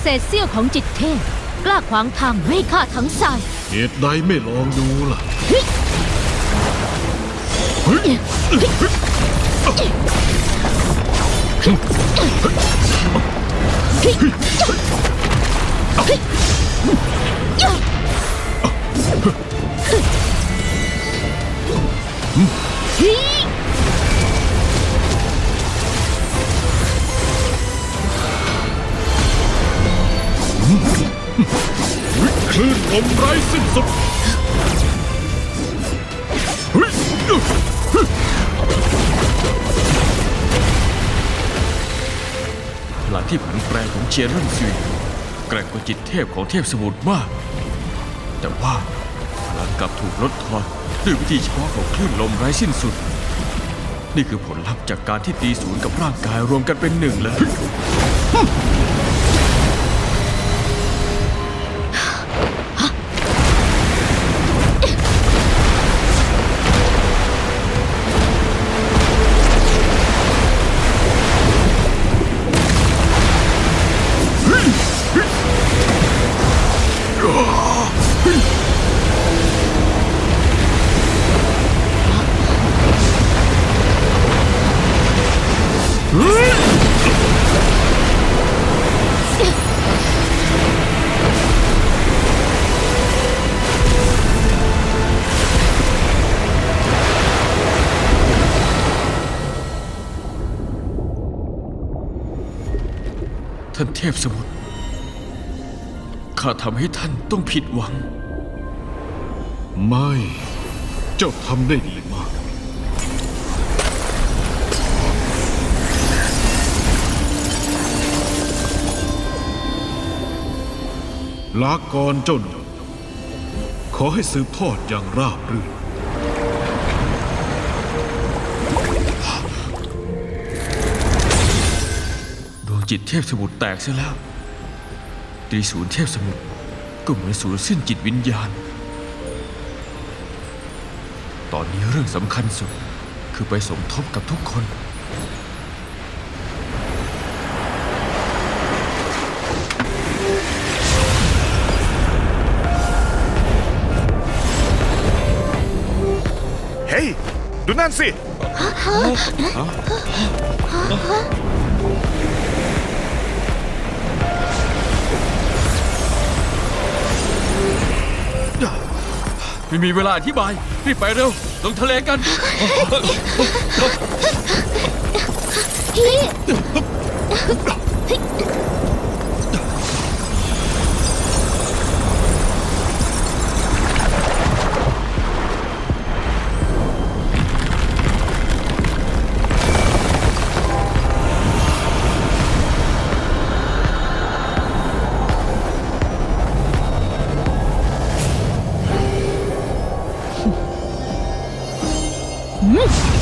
เศษเสี้ยวของจิตเทพกล้าขวางทางไม่ให้ข้าทั้งสายเหตุใดไม่ลองดูล่ะ คลื่นลมไร้สิ้นสุดเฮ้ยพลังที่ผันแปรของเจียนเริ่มซุยแกร่งกว่าจิตเทพของเทพสมุทรมาก แต่ว่าพลังกลับถูกลดทอนด้วยวิธีเฉพาะของคลื่นลมไร้สิ้นสุด นี่คือผลลัพธ์จากการที่ตีศูนย์กับร่างกายรวมกันเป็นหนึ่งเลยานเทพสมุทร ข้าทำให้ท่านต้องผิดหวัง ไม่ เจ้าทำได้ดีมาก ลากรเจ้าหนุ่มขอให้สืบทอดอย่างราบรื่น วงจิตเทพสมุทรแตกเสียแล้วตรีศูนย์เทพสมุทรก็เหมือนสูญสิ้นจิตวิญญาณ ตอนนี้เรื่องสำคัญสุดคือไปสมทบกับทุกคน เฮ้ย ดูนั่นสิ ไม่มีเวลาอธิบาย รีบไปเร็ว ลงทะเลกัน พี่ Hum.